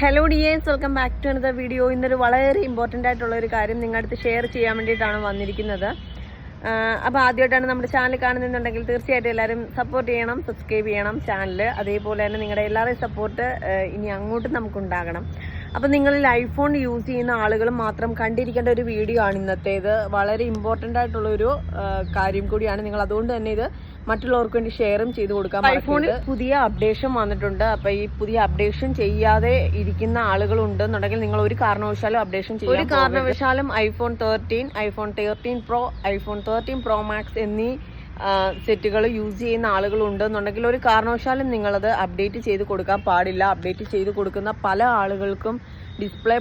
Hello dears welcome back to another video ഇന്നൊരു വളരെ important ആയിട്ടുള്ള ഒരു കാര്യം നിങ്ങളുടെ അടുത്ത് ഷെയർ ചെയ്യാൻ വേണ്ടിയിട്ടാണ് വന്നിരിക്കുന്നത്. അപ്പോൾ ആദ്യമായിട്ടാണ് നമ്മുടെ ചാനൽ കാണുന്നുണ്ടെങ്കിൽ തീർച്ചയായിട്ടും എല്ലാവരും സപ്പോർട്ട് ചെയ്യണം സബ്സ്ക്രൈബ് ചെയ്യണം ചാനൽ അതേപോലെ തന്നെ നിങ്ങളുടെ എല്ലാവരുടെയും സപ്പോർട്ട് ഇനി അങ്ങോട്ട് നമുക്കുണ്ടാകണം. അപ്പം നിങ്ങൾ ഐഫോൺ യൂസ് ചെയ്യുന്ന ആളുകൾ മാത്രം കണ്ടിരിക്കേണ്ട ഒരു വീഡിയോ ആണ് ഇന്നത്തേത്. വളരെ ഇമ്പോർട്ടന്റ് ആയിട്ടുള്ളൊരു കാര്യം കൂടിയാണ്. നിങ്ങൾ അതുകൊണ്ട് തന്നെ ഇത് മറ്റുള്ളവർക്ക് വേണ്ടി ഷെയറും ചെയ്ത് കൊടുക്കാം ഐഫോണിൽ പുതിയ അപ്ഡേഷൻ വന്നിട്ടുണ്ട്. അപ്പൊ ഈ പുതിയ അപ്ഡേഷൻ ചെയ്യാതെ ഇരിക്കുന്ന ആളുകൾ ഉണ്ടെന്നുണ്ടെങ്കിൽ നിങ്ങൾ ഒരു കാരണവശാലും അപ്ഡേഷൻ ചെയ്യും ഒരു കാരണവശാലും iPhone thirteen iPhone thirteen pro iPhone thirteen pro max എന്നീ സെറ്റുകൾ യൂസ് ചെയ്യുന്ന ആളുകൾ ഉണ്ടെന്നുണ്ടെങ്കിൽ ഒരു കാരണവശാലും നിങ്ങളത് അപ്ഡേറ്റ് ചെയ്ത് കൊടുക്കാൻ പാടില്ല. അപ്ഡേറ്റ് ചെയ്ത് കൊടുക്കുന്ന പല ആളുകൾക്കും ഡിസ്പ്ലേ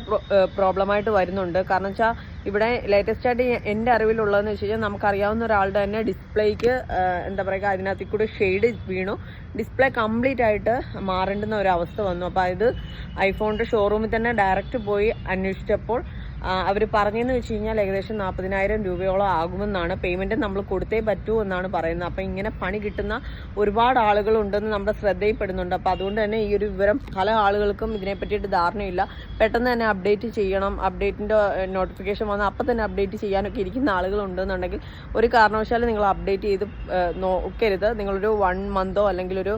പ്രോബ്ലമായിട്ട് വരുന്നുണ്ട്. കാരണം വെച്ചാൽ ഇവിടെ ലേറ്റസ്റ്റ് ആയിട്ട് എന്റെ അറിവിലുള്ളതെന്ന് വെച്ച് കഴിഞ്ഞാൽ നമുക്കറിയാവുന്ന ഒരാളുടെ തന്നെ ഡിസ്പ്ലേക്ക് എന്താ പറയുക അതിനകത്ത് കൂടെ ഷെയ്ഡ് വീണു. ഡിസ്പ്ലേ കംപ്ലീറ്റ് ആയിട്ട് മാറേണ്ടുന്ന ഒരു അവസ്ഥ വന്നു. അപ്പോൾ അത് ഐഫോണിന്റെ ഷോറൂമിൽ തന്നെ ഡയറക്റ്റ് പോയി അന്വേഷിച്ചപ്പോൾ അവർ പറഞ്ഞതെന്ന് വെച്ച് കഴിഞ്ഞാൽ ഏകദേശം നാൽപ്പതിനായിരം രൂപയോളം ആകുമെന്നാണ്. പേയ്മെന്റ് നമ്മൾ കൊടുത്തേ പറ്റൂ എന്നാണ് പറയുന്നത്. അപ്പോൾ ഇങ്ങനെ പണി കിട്ടുന്ന ഒരുപാട് ആളുകളുണ്ടെന്ന് നമ്മുടെ ശ്രദ്ധയിൽപ്പെടുന്നുണ്ട്. അപ്പോൾ അതുകൊണ്ട് തന്നെ ഈ ഒരു വിവരം പല ആളുകൾക്കും ഇതിനെ പറ്റിയിട്ട് ധാരണയില്ല. പെട്ടെന്ന് തന്നെ അപ്ഡേറ്റ് ചെയ്യണം. അപ്ഡേറ്റിന്റെ നോട്ടിഫിക്കേഷൻ വന്ന് അപ്പം തന്നെ അപ്ഡേറ്റ് ചെയ്യാനൊക്കെ ഇരിക്കുന്ന ആളുകളുണ്ടെന്നുണ്ടെങ്കിൽ ഒരു കാരണവശാലും നിങ്ങൾ അപ്ഡേറ്റ് ചെയ്ത് നോക്കരുത് നിങ്ങളൊരു വൺ മന്തോ അല്ലെങ്കിൽ ഒരു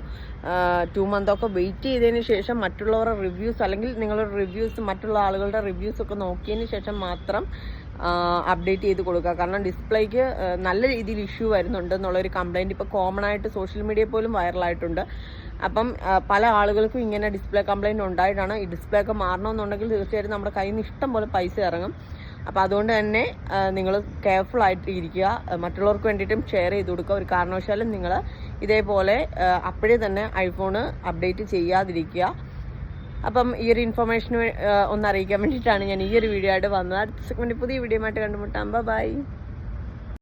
ടു മന്തൊക്കെ വെയിറ്റ് ചെയ്തതിന് ശേഷം മറ്റുള്ളവരുടെ റിവ്യൂസ് അല്ലെങ്കിൽ നിങ്ങളുടെ റിവ്യൂസ് മറ്റുള്ള ആളുകളുടെ റിവ്യൂസ് ഒക്കെ നോക്കിയതിന് ശേഷം മാത്രം അപ്ഡേറ്റ് ചെയ്ത് കൊടുക്കുക. കാരണം ഡിസ്പ്ലേക്ക് നല്ല രീതിയിൽ ഇഷ്യൂ വരുന്നുണ്ട് എന്നുള്ളൊരു കംപ്ലൈന്റ് ഇപ്പോൾ കോമൺ ആയിട്ട് സോഷ്യൽ മീഡിയ പോലും വൈറലായിട്ടുണ്ട് അപ്പം പല ആളുകൾക്കും ഇങ്ങനെ ഡിസ്പ്ലേ കംപ്ലൈന്റ് ഉണ്ടായിട്ടാണ് ഈ ഡിസ്പ്ലേ ഒക്കെ മാറണമെന്നുണ്ടെങ്കിൽ തീർച്ചയായിട്ടും നമ്മുടെ കയ്യിൽ നിന്ന് ഇഷ്ടം പോലെ പൈസ ഇറങ്ങും. അപ്പോൾ അതുകൊണ്ട് തന്നെ നിങ്ങൾ കെയർഫുൾ ആയിട്ട് ഇരിക്കുക. മറ്റുള്ളവർക്ക് വേണ്ടിയിട്ടും ഷെയർ ചെയ്ത് കൊടുക്കുക. ഒരു കാരണവശാലും നിങ്ങൾ ഇതേപോലെ അപ്പോഴേ തന്നെ ഐഫോൺ അപ്ഡേറ്റ് ചെയ്യാതിരിക്കുക. അപ്പം ഈ ഒരു ഇൻഫർമേഷൻ ഒന്ന് അറിയിക്കാൻ വേണ്ടിയിട്ടാണ് ഞാൻ ഈ ഒരു വീഡിയോ ആയിട്ട് വന്നത്. അടുത്ത സെഗ്മെന്റ് പുതിയ വീഡിയോ ആയിട്ട് കണ്ടുമുട്ടാം. ബൈ